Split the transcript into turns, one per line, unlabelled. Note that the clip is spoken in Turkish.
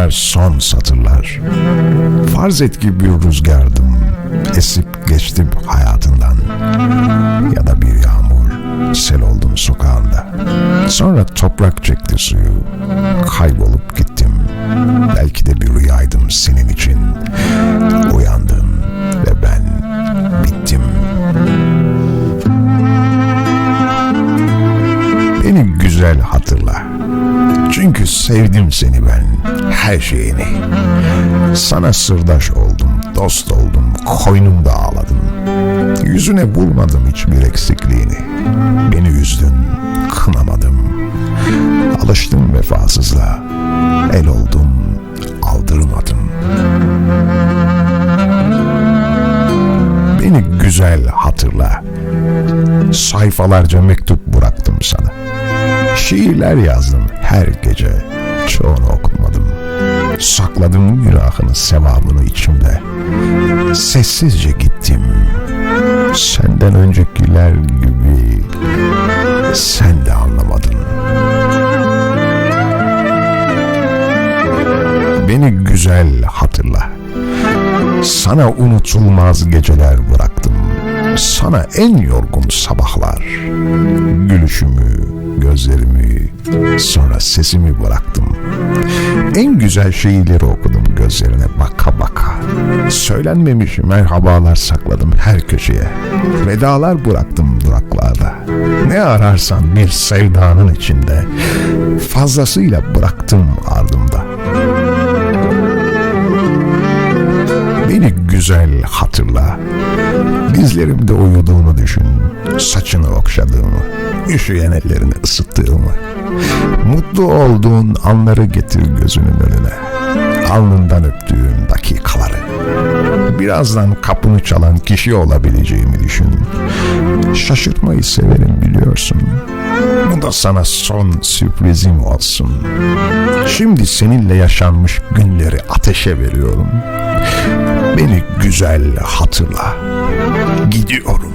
Bunlar son satırlar. Farz et ki bir rüzgardım. Esip geçtim hayatından. Ya da bir yağmur. Sel oldum sokağında. Sonra toprak çekti suyu. Kaybolup gittim. Belki de bir rüyaydım senin için. Güzel hatırla. Çünkü sevdim seni ben, her şeyini. Sana sırdaş oldum, dost oldum, koynumda ağladım. Yüzüne bulmadım hiçbir eksikliğini. Beni üzdün, kınamadım. Alıştım vefasızla, el oldum, aldırmadım. Beni güzel hatırla. Sayfalarca mektup bıraktım sana. Şiirler yazdım her gece. Çoğunu okumadım. Sakladım günahını, sevabını içimde. Sessizce gittim. Senden öncekiler gibi sen de anlamadın. Beni güzel hatırla. Sana unutulmaz geceler bıraktım. Sana en yorgun sabahlar. Gülüşümü, gözlerimi, sonra sesimi bıraktım. En güzel şeyleri okudum gözlerine baka baka. Söylenmemiş merhabalar sakladım her köşeye. Vedalar bıraktım duraklarda. Ne ararsan bir sevdanın içinde. Fazlasıyla bıraktım ardımda. Güzel hatırla. Dizlerimde uyuduğunu düşün. Saçını okşadığımı, üşüyen ellerini ısıttığımı. Mutlu olduğun anları getir gözünün önüne. Alnından öptüğün dakikaları. Birazdan kapını çalan kişi olabileceğimi düşün. Şaşırtmayı severim biliyorsun. Bu da sana son sürprizim olsun. Şimdi seninle yaşanmış günleri ateşe veriyorum. Beni güzel hatırla. Gidiyorum.